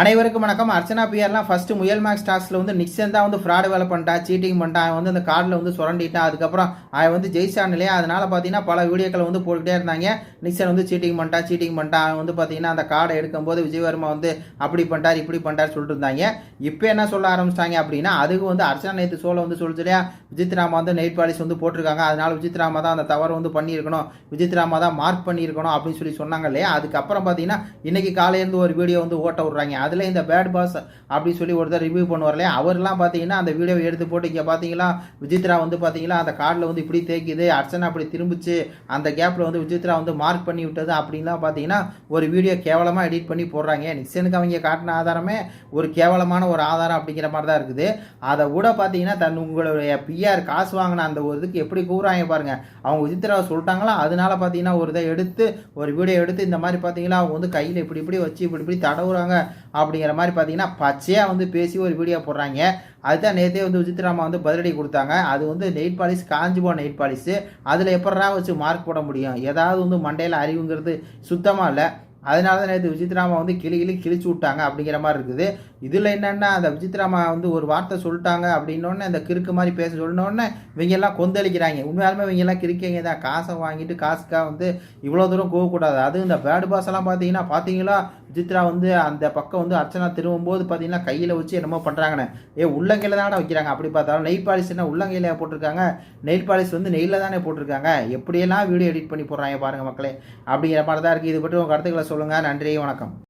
அனைவருக்கும் வணக்கம். அர்ச்சனா பியர்லாம் ஃபர்ஸ்ட் முயல் மேக்ஸ் டாஸ்க்ல வந்து நிக்சன் தான் வந்து ஃப்ராடு வேலை பண்ணிட்டா சீட்டிங் பண்ணிட்டா அவன் வந்து அந்த கார்டில் வந்து சுரண்டிட்டான் அதுக்கப்புறம் அவன் வந்து ஜெயிச்சான் இல்லையா? அதனால பார்த்தீங்கன்னா பல வீடியோக்களை வந்து போட்டுக்கிட்டே இருந்தாங்க. நிக்சன் வந்து சீட்டிங் பண்ணிட்டா சீட்டிங் பண்ணிட்டான் அவன் வந்து பார்த்தீங்கன்னா அந்த கார்டை எடுக்கும்போது விஜயவர்மா வந்து அப்படி பண்ணிட்டார் இப்படி பண்ணிட்டார் சொல்லிட்டு இருந்தாங்க. இப்போ என்ன சொல்ல ஆரம்பிச்சிட்டாங்க அப்படின்னா அதுக்கு வந்து அர்ச்சனா நேற்று சோலை வந்து சொல்லிச்சு இல்லையா? விஜித் ராமா வந்து நெயிட் பாலிஷ் வந்து போட்டிருக்காங்க. அதனால விஜித் ராமா தான் அந்த தவறு வந்து பண்ணியிருக்கணும். விஜித் ராமா தான் மார்க் பண்ணியிருக்கணும் அப்படின்னு சொல்லி சொன்னாங்க இல்லையா? அதுக்கப்புறம் பார்த்தீங்கன்னா இன்னைக்கு காலையிலேருந்து ஒரு வீடியோ வந்து ஓட்ட விட்றாங்க. அதில் இந்த பேட் பாஸ் அப்படின்னு சொல்லி ஒருத்தர் ரிவ்யூ பண்ணுவார் இல்லையா அவர்லாம் பார்த்தீங்கன்னா அந்த வீடியோவை எடுத்து போட்டு இங்கே பார்த்தீங்களா விஜித்ரா வந்து பார்த்தீங்களா அந்த கார்டில் வந்து இப்படி தேய்க்குது அர்ச்சனா அப்படி திரும்பிச்சு அந்த கேப்பில் வந்து விஜித்ரா வந்து மார்க் பண்ணி விட்டது அப்படின்லாம் பார்த்தீங்கன்னா ஒரு வீடியோ கேவலமாக எடிட் பண்ணி போடுறாங்க. நிக்சனுக்கு அவங்க காட்டின ஆதாரமே ஒரு கேவலமான ஒரு ஆதாரம் அப்படிங்கிற மாதிரி தான் இருக்குது. அதை கூட பார்த்தீங்கன்னா தன் உங்களுடைய பிஆர் காசு வாங்கின அந்த ஒரு இதுக்கு எப்படி கூறாங்க பாருங்க. அவங்க விஜித்ராவை சொல்லிட்டாங்களா? அதனால பார்த்தீங்கன்னா ஒரு இதை எடுத்து ஒரு வீடியோ எடுத்து இந்த மாதிரி பார்த்தீங்கன்னா அவங்க வந்து கையில் இப்படி இப்படி வச்சு இப்படி இப்படி தடவுறாங்க. அப்படிங்கிற மாதிரி பார்த்தீங்கன்னா பச்சையாக வந்து பேசி ஒரு வீடியோ போடுறாங்க. அதுதான் நேற்றே வந்து விசித்ராமா வந்து பதிலடி கொடுத்தாங்க. அது வந்து நெயிட் பாலிஷ் காஞ்சி போன நெயிட் பாலிஷு அதில் எப்படா வச்சு மார்க் போட முடியும்? ஏதாவது வந்து மண்டையில் அறிவுங்கிறது சுத்தமாக இல்லை. அதனால தான் நேற்று விஜித்ராமா வந்து கிளி கிளி கிழிச்சு விட்டாங்க அப்படிங்கிற மாதிரி இருக்குது. இதில் என்னென்னா அந்த விஜித்ராமா வந்து ஒரு வார்த்தை சொல்லிட்டாங்க அப்படின்னோடனே அந்த கிறுக்கு மாதிரி பேச சொன்னோடனே இவங்கெல்லாம் கொந்தளிக்கிறாங்க. உண்மையாலுமே இவங்கெல்லாம் கிறுக்கிங்க தான்? காசை வாங்கிட்டு காசுக்காக வந்து இவ்வளோ தூரம் போகக்கூடாது. அது இந்த பேடு பாஸ் எல்லாம் பார்த்தீங்கன்னா பார்த்தீங்களா? சித்ரா வந்து அந்த பக்கம் வந்து அர்ச்சனா திரும்பும்போது பார்த்தீங்கன்னா கையில் வச்சு என்னமோ பண்ணுறாங்கண்ணே ஏ உள்ளங்கையில் தானே வைக்கிறாங்க. அப்படி பார்த்தாலும் நெயில் பாலிஷ் என்ன உள்ளங்கையில் போட்டிருக்காங்க? நெயில் பாலிஷ் வந்து நெயிலில் தானே போட்டிருக்காங்க? எப்படியெல்லாம் வீடியோ எடிட் பண்ணி போடுறாங்க பாருங்கள் மக்களே. அப்படிங்கிற மாதிரி தான் இருக்குது இது பற்றி உங்கள் கருத்துக்களை சொல்லுங்கள் நன்றி வணக்கம்.